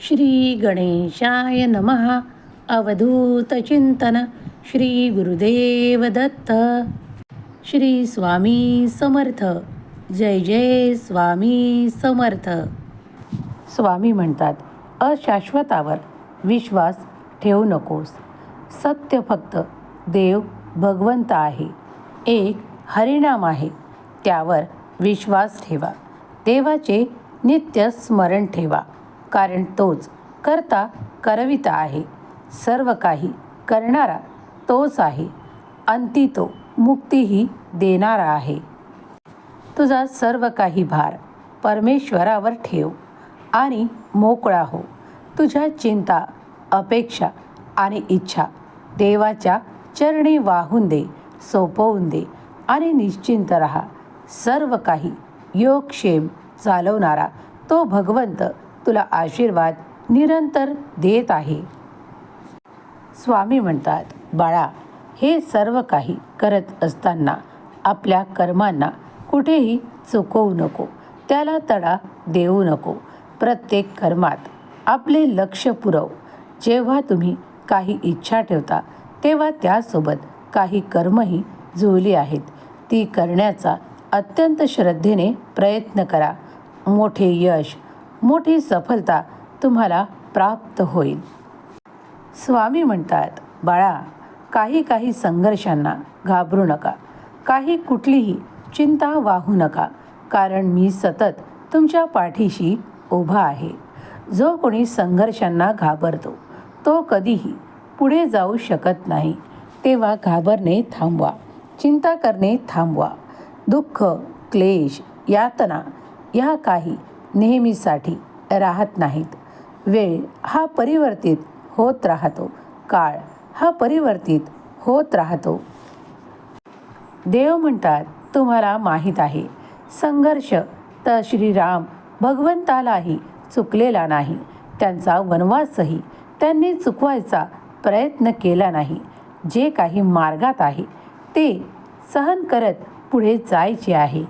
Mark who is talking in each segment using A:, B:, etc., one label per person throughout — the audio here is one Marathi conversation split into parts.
A: श्री गणेशाय नमः. अवधूतचिंतन श्री गुरुदेव दत्त. श्री स्वामी समर्थ. जय जय स्वामी समर्थ. स्वामी म्हणतात अशाश्वतावर विश्वास ठेवू नकोस. सत्य फक्त देव भगवंत आहे. एक हरिनाम आहे. त्यावर विश्वास ठेवा. देवाचे नित्य स्मरण ठेवा. कारण तोच करता करविता आहे. सर्व काही करणारा तोच आहे. अंती तो मुक्तीही देणारा आहे. तुझा सर्व काही भार परमेश्वरावर ठेव आणि मोकळा हो. तुझ्या चिंता अपेक्षा आणि इच्छा देवाच्या चरणी वाहून दे सोपवून दे आणि निश्चिंत रहा. सर्व काही योगक्षेम चालवणारा तो भगवंत तुला आशीर्वाद निरंतर देत आहे. स्वामी म्हणतात बाळा हे सर्व काही करत असताना आपल्या कर्मांना कुठेही चुकवू नको. त्याला तडा देऊ नको. प्रत्येक कर्मात आपले लक्ष पुरव. जेव्हा तुम्ही काही इच्छा ठेवता तेव्हा त्यासोबत काही कर्मही जुळली आहेत. ती करण्याचा अत्यंत श्रद्धेने प्रयत्न करा. मोठे यश मोठी सफलता तुम्हाला प्राप्त होईल. स्वामी म्हणतात बाळा काही काही संघर्षांना घाबरू नका. काही कुठलीही चिंता वाहू नका. कारण मी सतत तुमच्या पाठीशी उभा आहे. जो कोणी संघर्षांना घाबरतो तो कधीही पुढे जाऊ शकत नाही. तेव्हा घाबरणे थांबवा. चिंता करणे थांबवा. दुःख क्लेश यातना या काही नेहमीसाठी राहत नाहीत. वेळ हा परिवर्तित होत राहतो. काळ हा परिवर्तित होत राहतो. देव म्हणतात तुम्हाला माहीत आहे. संघर्ष तर श्रीराम भगवंतालाही चुकलेला नाही. त्यांचा वनवासही त्यांनी चुकवायचा प्रयत्न केला नाही. जे काही मार्गात आहे ते सहन करत पुढे जायचे आहे.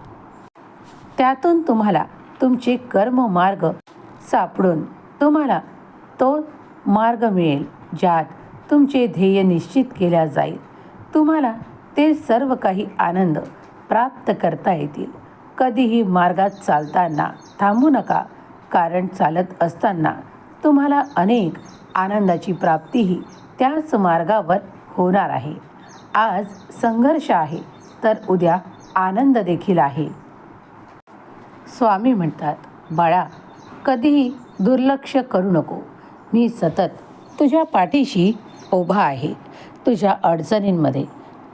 A: त्यातून तुम्हाला तुमचे कर्ममार्ग सापडून तुम्हाला तो मार्ग मिळेल ज्यात तुमचे ध्येय निश्चित केल्या जाईल. तुम्हाला ते सर्व काही आनंद प्राप्त करता येतील. कधीही मार्गात चालताना थांबू नका. कारण चालत असताना तुम्हाला अनेक आनंदाची प्राप्तीही त्याच मार्गावर होणार आहे. आज संघर्ष आहे तर उद्या आनंद देखील आहे. स्वामी म्हणतात बाळा कधीही दुर्लक्ष करू नको. मी सतत तुझ्या पाठीशी उभा आहे. तुझ्या अडचणींमध्ये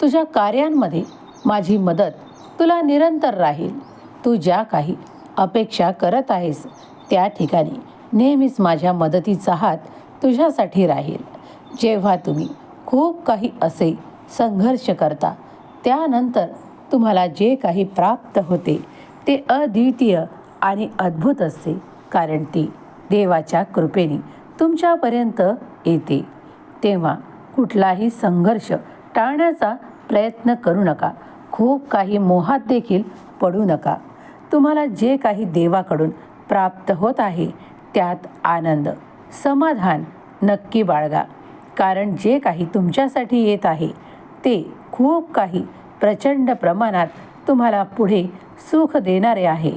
A: तुझ्या कार्यांमध्ये माझी मदत तुला निरंतर राहील. तू ज्या काही अपेक्षा करत आहेस त्या ठिकाणी नेहमीच माझ्या मदतीचा हात तुझ्यासाठी राहील. जेव्हा तुम्ही खूप काही असे संघर्ष करता त्यानंतर तुम्हाला जे काही प्राप्त होते ते अद्वितीय आणि अद्भुत असते कारण ती देवाच्या कृपेने तुमच्यापर्यंत येते. तेव्हा कुठलाही संघर्ष टाळण्याचा प्रयत्न करू नका. खूप काही मोहात देखील पडू नका. तुम्हाला जे काही देवाकडून प्राप्त होत आहे त्यात आनंद समाधान नक्की बाळगा. कारण जे काही तुमच्यासाठी येत आहे ते खूप काही प्रचंड प्रमाणात तुम्हाला पुढे सुख देणारे आहे.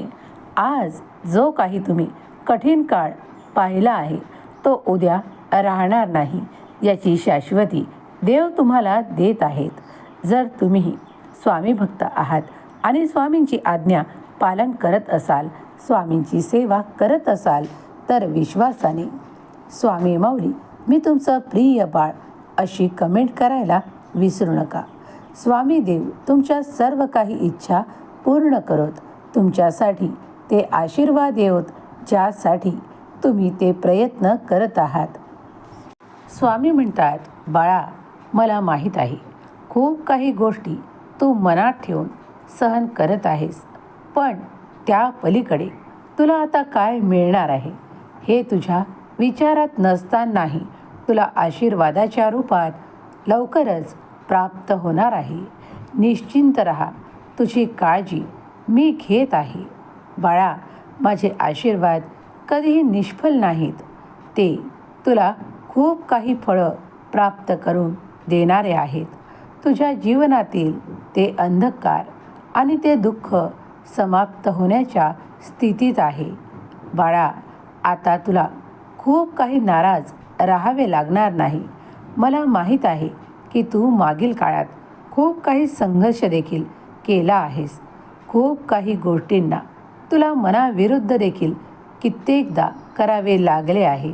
A: आज जो काही तुम्ही कठीण काळ पाहिला आहे तो उद्या राहणार नाही याची शाश्वती देव तुम्हाला देत आहेत. जर तुम्ही स्वामी भक्त आहात आणि स्वामींची आज्ञा पालन करत असाल स्वामींची सेवा करत असाल तर विश्वासाने स्वामी माऊली मी तुमचं प्रिय बाळ अशी कमेंट करायला विसरू नका. स्वामी देव तुमच्या सर्व काही इच्छा पूर्ण करत. तुमच्यासाठी ते आशीर्वाद येवत ज्यासाठी तुम्ही ते प्रयत्न करत आहात. स्वामी म्हणतात बाळा मला माहीत आहे. खूप काही गोष्टी तू मनात ठेवून सहन करत आहेस. पण त्या पलीकडे तुला आता काय मिळणार आहे? हे तुझ्या विचारात नसतानाही तुला आशीर्वादाच्या रूपात लवकरच प्राप्त होणार आहे. निश्चिंत रहा. तुझी काळजी मी घेत आहे. बाळा माझे आशीर्वाद कधीही निष्फल नाहीत. ते तुला खूप काही फळं प्राप्त करून देणारे आहेत. तुझ्या जीवनातील ते अंधकार आणि ते दुःख समाप्त होण्याच्या स्थितीत आहे. बाळा आता तुला खूप काही नाराज राहावे लागणार नाही. मला माहीत आहे की तू मागील काळात खूप काही संघर्ष देखील केला आहेस. खूप काही गोष्टींना तुला मनाविरुद्ध देखील कित्येकदा करावे लागले आहे.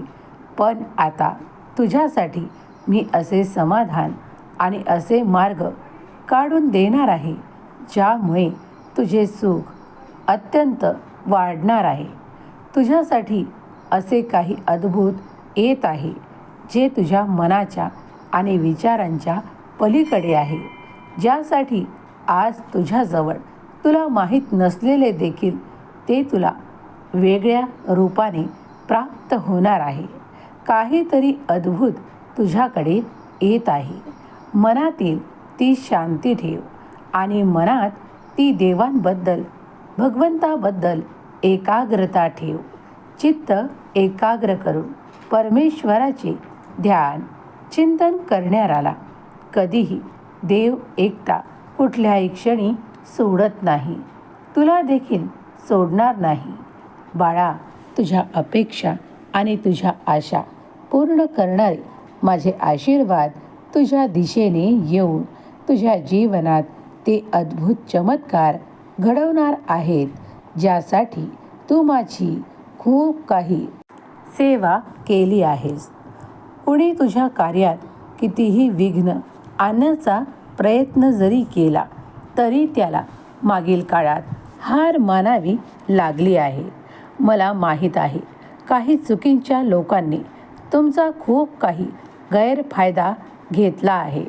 A: पण आता तुझ्यासाठी मी असे समाधान आणि असे मार्ग काढून देणार आहे ज्यामुळे तुझे सुख अत्यंत वाढणार आहे. तुझ्यासाठी असे काही अद्भुत येत आहे जे तुझ्या मनाच्या आणि विचारांच्या पलीकडे आहे. ज्यासाठी आज तुझ्याजवळ तुला माहीत नसलेले देखील ते तुला वेगळ्या रूपाने प्राप्त होणार आहे. काहीतरी अद्भुत तुझ्याकडे येत आहे. मनातील ती शांती ठेव आणि मनात ती देवांबद्दल भगवंताबद्दल एकाग्रता ठेव. चित्त एकाग्र करून परमेश्वराचे ध्यान चिंतन करणाऱ्याला कधीही देव एकटा कुठल्याही क्षणी सोडत नाही. तुला देखील सोडणार नाही. बाळा तुझ्या अपेक्षा आणि तुझ्या आशा पूर्ण करणारे माझे आशीर्वाद तुझ्या दिशेने येऊन तुझ्या जीवनात ते अद्भुत चमत्कार घडवणार आहेत ज्यासाठी तू माझी खूप काही सेवा केली आहेस. कुणी तुझ्या कार्यात कितीही विघ्न आणण्याचा प्रयत्न जरी केला तरी त्याला मागील काळात हार मानावी लागली आहे. मला माहीत आहे काही चुकींच्या लोकांनी तुमचा खूप काही गैरफायदा घेतला आहे.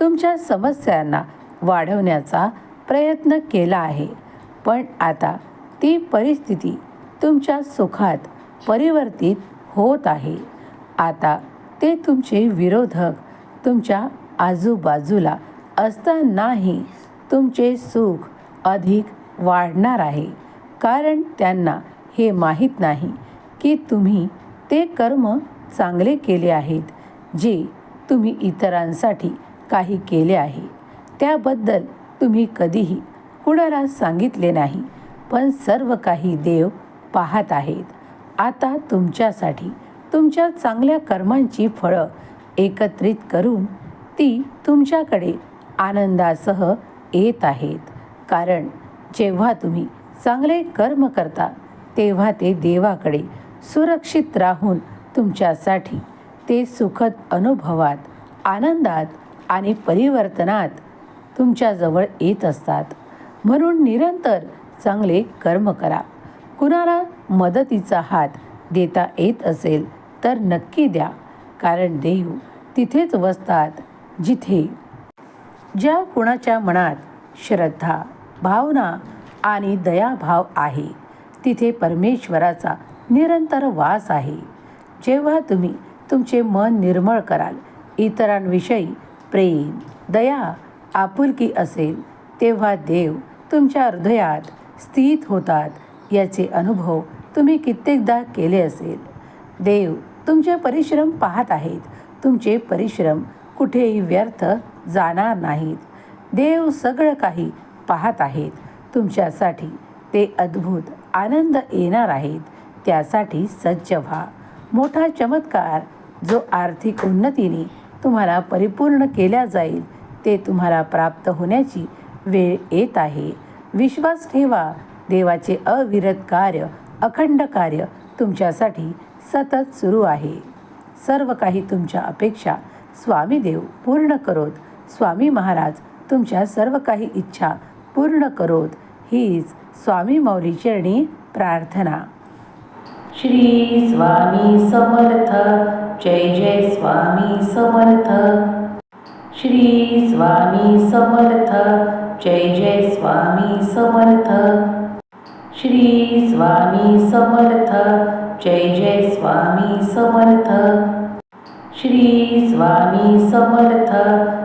A: तुमच्या समस्यांना वाढवण्याचा प्रयत्न केला आहे. पण आता ती परिस्थिती तुमच्या सुखात परिवर्तित होत आहे. आता ते तुमचे विरोधक तुमच्या आजूबाजूला असतानाही तुमचे सुख अधिक वाढणार आहे. कारण त्यांना हे माहीत नाही की तुम्ही ते कर्म चांगले केले आहेत जे तुम्ही इतरांसाठी काही केले आहे. त्याबद्दल तुम्ही कधीही कुणाला सांगितले नाही पण सर्व काही देव पाहत आहेत. आता तुमच्यासाठी तुमच्या चांगल्या कर्मांची फळं एकत्रित करून ती तुमच्याकडे आनंदासह येत आहेत. कारण जेव्हा तुम्ही चांगले कर्म करता तेव्हा ते देवाकडे सुरक्षित राहून तुमच्यासाठी ते सुखद अनुभवात आनंदात आणि परिवर्तनात तुमच्याजवळ येत असतात. म्हणून निरंतर चांगले कर्म करा. कुणाला मदतीचा हात देता येत असेल तर नक्की द्या. कारण देव तिथेच वसतात जिथे ज्या कुणाच्या मनात श्रद्धा भावना आणि दयाभाव आहे तिथे परमेश्वराचा निरंतर वास आहे. जेव्हा तुम्ही तुमचे मन निर्मळ कराल इतरांविषयी प्रेम दया आपुलकी असेल तेव्हा देव तुमच्या हृदयात स्थित होतात याचे अनुभव तुम्ही कित्येकदा केले असेल. देव तुमचे परिश्रम पाहत आहेत तुमचे परिश्रम कुठेही व्यर्थ जाणार नाहीत. देव सगळं काही पाहत आहेत. तुमच्यासाठी ते अद्भुत आनंद येणार आहेत. त्यासाठी सज्ज व्हा. मोठा चमत्कार जो आर्थिक उन्नतीने तुम्हाला परिपूर्ण केल्या जाईल ते तुम्हाला प्राप्त होण्याची वेळ येत आहे. विश्वास ठेवा. देवाचे अविरत कार्य अखंड कार्य तुमच्यासाठी सतत सुरू आहे. सर्व काही तुमच्या अपेक्षा स्वामी देव पूर्ण करोत. स्वामी महाराज तुमच्या सर्व काही इच्छा पूर्ण करोत. हीच स्वामी मौली चरणी प्रार्थना. श्री स्वामी समर्थ. जय जय स्वामी समर्थ. श्री स्वामी समर्थ. जय जय स्वामी समर्थ. श्री स्वामी समर्थ. जय जय स्वामी समर्थ. श्री स्वामी समर्थ.